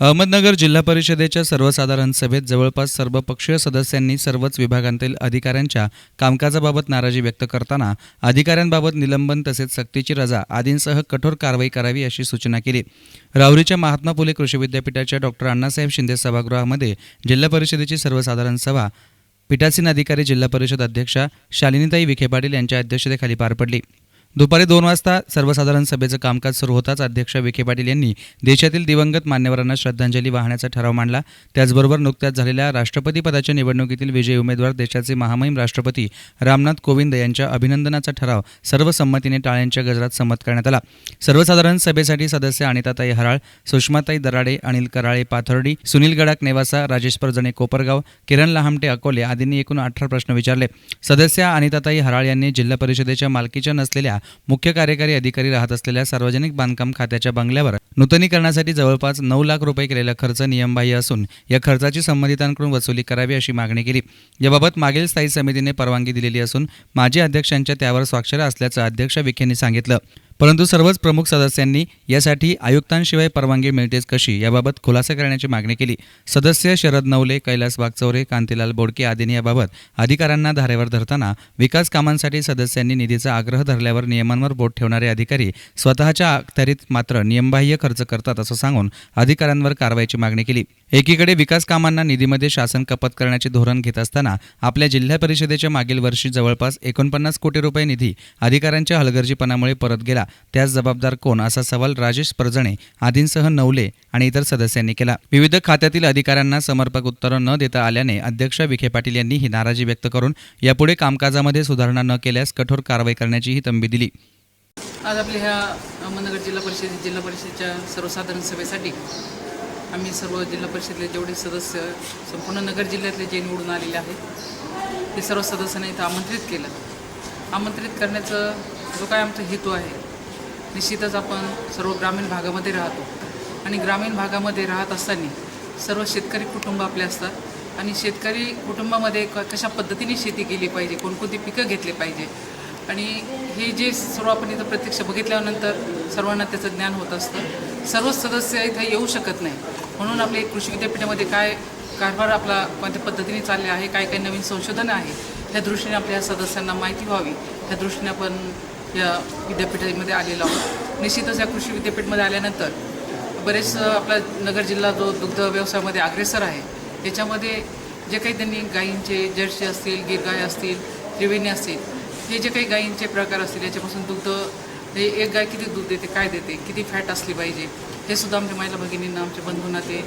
अहमदनगर जिल्हा परिषदेच्या सर्वसाधारण सभेत जवळपास सर्वपक्षीय सदस्यांनी सर्वच विभागांतील अधिकाऱ्यांच्या कामकाजाबाबत नाराजी व्यक्त करताना अधिकाऱ्यांबाबत निलंबन तसेच सक्तीची रजा आदींसह कठोर कारवाई करावी अशी सूचना केली. राहुरीच्या महात्मा फुले कृषी विद्यापीठाच्या डॉक्टर अण्णासाहेब शिंदे सभागृहामध्ये जिल्हा परिषदेची सर्वसाधारण सभा पीठासीन अधिकारी जिल्हा परिषद अध्यक्षा शालिनीताई विखे पाटील यांच्या अध्यक्षतेखाली पार पडली. दुपारी दोन वाजता सर्वसाधारण सभेचं कामकाज सुरू होताच अध्यक्ष विखे पाटील यांनी देशातील दिवंगत मान्यवरांना श्रद्धांजली वाहण्याचा ठराव मांडला. त्याचबरोबर नुकत्याच झालेल्या राष्ट्रपती पदाच्या निवडणुकीतील विजयी उमेदवार देशाचे महामहिम राष्ट्रपती रामनाथ कोविंद यांच्या अभिनंदनाचा ठराव सर्वसंमतीने टाळ्यांच्या गजरात संमत करण्यात आला. सर्वसाधारण सभेसाठी सदस्य अनिताताई हराळ सुषमाताई दराडे अनिल कराळे पाथर्डी सुनील गडाक नेवासा राजेश परजणे कोपरगाव किरण लहामटे अकोले आदींनी एकूण अठरा प्रश्न विचारले. सदस्य अनिताताई हराळ यांनी जिल्हा परिषदेच्या मालकीच्या नसलेल्या मुख्य कार्यकारी अधिकारी राहत असलेल्या सार्वजनिक बांधकाम खात्याच्या बंगल्यावर नूतनीकरणासाठी जवळपास नऊ लाख रुपये केलेला खर्च नियमबाह्य असून या खर्चाची संबंधितांकडून वसुली करावी अशी मागणी केली. याबाबत मागील स्थायी समितीने परवानगी दिलेली असून माजी अध्यक्षांच्या त्यावर स्वाक्षऱ्या असल्याचं अध्यक्ष विखेंनी सांगितलं. परंतु सर्वच प्रमुख सदस्यांनी यासाठी आयुक्तांशिवाय परवानगी मिळतेच कशी याबाबत खुलासा करण्याची मागणी केली. सदस्य शरद नवले कैलास वागचौरे कांतीलाल बोडके आदींनी याबाबत अधिकाऱ्यांना धारेवर धरताना विकास कामांसाठी सदस्यांनी निधीचा आग्रह धरल्यावर नियमांवर बोट ठेवणारे अधिकारी स्वतःच्या अखत्यारीत मात्र नियमबाह्य खर्च करतात असं सांगून अधिकाऱ्यांवर कारवाईची मागणी केली. एकीकडे विकास कामांना निधीमध्ये शासन कपात करण्याचे धोरण घेत असताना आपल्या जिल्हा परिषदेच्या मागील वर्षी जवळपास एकोणपन्नास कोटी रुपये निधी अधिकाऱ्यांच्या हलगर्जीपणामुळे परत गेला. त्यास जबाबदार कोण? असा सवाल राजेश परजणे आदींसह नवले आणि इतर सदस्यांनी केला. विविध खात्यातील अधिकाऱ्यांना समर्पक उत्तरं न देता आल्याने अध्यक्ष विखे पाटील यांनी ही नाराजी व्यक्त करून यापुढे कामकाजामध्ये सुधारणा न केल्यास कठोर कारवाई करण्याचीही तंबी दिली. आज आपल्या ह्या अहमदनगर जिल्हा परिषद जिल्हा परिषदेच्या सर्वसाधारण सभेसाठी आम्ही सर्व जिल्हा परिषदेतले जेवढे सदस्य संपूर्ण नगर जिल्ह्यातले जे निवडून आलेले आहेत ते सर्व सदस्यांना इथं आमंत्रित केलं. आमंत्रित करण्याचं जो काय आमचा हेतू आहे निश्चितच आपण सर्व ग्रामीण भागामध्ये राहतो. आणि ग्रामीण भागामध्ये राहत असताना सर्व शेतकरी कुटुंब आपले असतात. आणि शेतकरी कुटुंबामध्ये क कशा पद्धतीने शेती केली पाहिजे कोणकोणती पिकं घेतली पाहिजे? आणि हे जे सर्व आपण इथं प्रत्यक्ष बघितल्यानंतर सर्वांना त्याचं ज्ञान होत असतं. सर्वच सदस्य इथं येऊ शकत नाही. म्हणून आपले कृषी विद्यापीठामध्ये काय कारभार आपला कोणत्या पद्धतीने चालले आहे काय काय नवीन संशोधन आहे ह्या दृष्टीने आपल्या सदस्यांना माहिती व्हावी. ह्या दृष्टीने आपण या विद्यापीठामध्ये आलेलो आहोत. निश्चितच या कृषी विद्यापीठमध्ये आल्यानंतर बरेच आपला नगर जिल्हा जो दुग्ध व्यवसायामध्ये अग्रेसर आहे त्याच्यामध्ये जे काही त्यांनी गायींचे जर्सी असतील गिरगाय असतील त्रिवेणी असतील हे जे काही गायींचे प्रकार असतील याच्यापासून दुग्ध हे एक गाय किती दूध देते काय देते किती फॅट असली पाहिजे हे सुद्धा आमच्या महिला भगिनींना आमच्या बंधूंना ते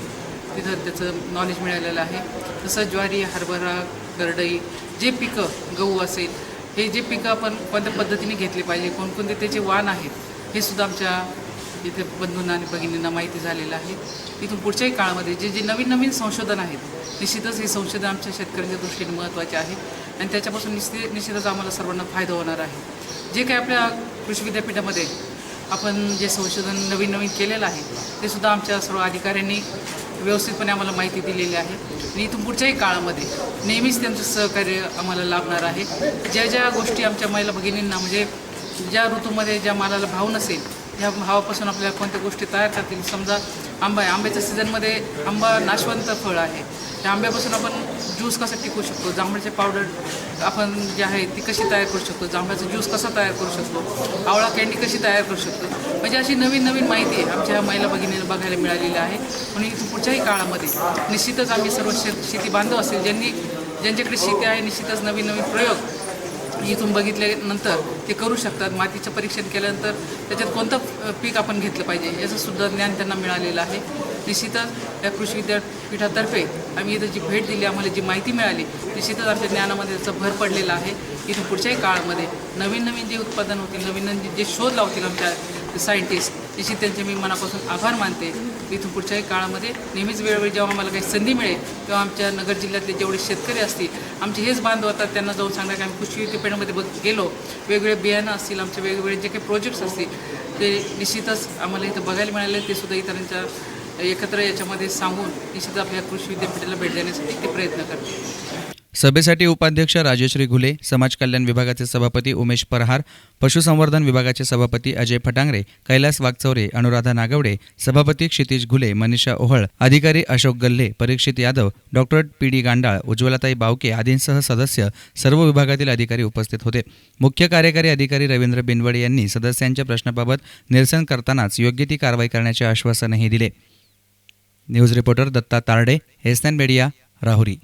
तिथं त्याचं नॉलेज मिळालेलं आहे. तसंच ज्वारी हरभरा करडई जे पिकं गहू असेल हे जे पिकं आपण कोणत्या पद्धतीने घेतली पाहिजे कोणकोणते त्याचे वाण आहेत हे सुद्धा आमच्या इथे बंधूंना आणि भगिनींना माहिती झालेलं आहे. इथून पुढच्याही काळामध्ये जे जे नवीन नवीन संशोधन आहेत निश्चितच हे संशोधन आमच्या शेतकऱ्यांच्या दृष्टीने महत्त्वाचे आहे आणि त्याच्यापासून निश्चित निश्चितच आम्हाला सर्वांना फायदा होणार आहे. जे काही आपल्या कृषी विद्यापीठामध्ये आपण जे संशोधन नवीन नवीन केलेलं आहे ते सुद्धा आमच्या सर्व अधिकाऱ्यांनी व्यवस्थितपणे आम्हाला माहिती दिलेली आहे. आणि इथून पुढच्याही काळामध्ये नेहमीच त्यांचं सहकार्य आम्हाला लाभणार आहे. ज्या ज्या गोष्टी आमच्या महिला भगिनींना म्हणजे ज्या ऋतूमध्ये ज्या मालाला भाव नसेल ह्या भावापासून आपल्याला कोणत्या गोष्टी तयार करतील? समजा आंबा आहे. आंब्याच्या सीझनमध्ये आंबा नाशवंत फळ आहे. त्या आंब्यापासून आपण ज्यूस कसा टिकू शकतो? जांभळाचे पावडर आपण जे आहे ती कशी तयार करू शकतो? जांभळाचा ज्यूस कसा तयार करू शकतो? आवळा कॅन्डी कशी तयार करू शकतो? म्हणजे अशी नवीन नवीन माहिती आमच्या महिला भगिनीला बघायला मिळालेली आहे. म्हणून इथून पुढच्याही काळामध्ये निश्चितच आम्ही सर्व शे शेती बांधव असेल ज्यांनी ज्यांच्याकडे शेती आहे निश्चितच नवीन नवीन प्रयोग इथून बघितल्यानंतर ते करू शकतात. मातीचं परीक्षण केल्यानंतर त्याच्यात कोणतं पीक आपण घेतलं पाहिजे याचं सुद्धा ज्ञान त्यांना मिळालेलं आहे. निश्चितच या कृषी विद्यापीठातर्फे आम्ही इथं जी भेट दिली आम्हाला जी माहिती मिळाली निश्चितच आमच्या ज्ञानामध्ये त्याचा भर पडलेला आहे. इथून पुढच्याही काळामध्ये नवीन नवीन जे उत्पादन होतील नवीन नवीन जे शोध लावतील आमच्या सायंटिस्ट निश्चित त्यांचे मी मनापासून आभार मानते. इथून पुढच्याही काळामध्ये नेहमीच वेळोवेळी जेव्हा आम्हाला काही संधी मिळेल तेव्हा आमच्या नगर जिल्ह्यातले जेवढे शेतकरी असतील आमचे हेच बांधव होतात त्यांना जाऊन सांगणार की आम्ही कृषी विद्यापीठामध्ये बघ गेलो. वेगवेगळे बियाणं असतील आमचे वेगवेगळे जे काही प्रोजेक्ट्स असतील ते निश्चितच आम्हाला इथं बघायला मिळाले ते सुद्धा इतरांच्या एकत्र याच्यामध्ये सांगून निश्चित आपल्या कृषी विद्यापीठाला भेट देण्यासाठी ते प्रयत्न करते सभेसाठी उपाध्यक्ष राजेश्री घुले समाज कल्याण विभागाचे सभापती उमेश परहार पशुसंवर्धन विभागाचे सभापती अजय फटांगरे कैलास वागचौरे अनुराधा नागवडे सभापती क्षितिज घुले मनीषा ओहळ अधिकारी Ashok Galhe Parikshit Yadav doctor P D Gandal उज्ज्वलाताई Bawake आदींसह सदस्य सर्व विभागातील अधिकारी उपस्थित होते. मुख्य कार्यकारी अधिकारी रवींद्र बिनवडे यांनी सदस्यांच्या प्रश्नाबाबत निरसन करतानाच योग्य ती कारवाई करण्याचे आश्वासनही दिले. News reporter Datta Tarde SNN media Rahuri.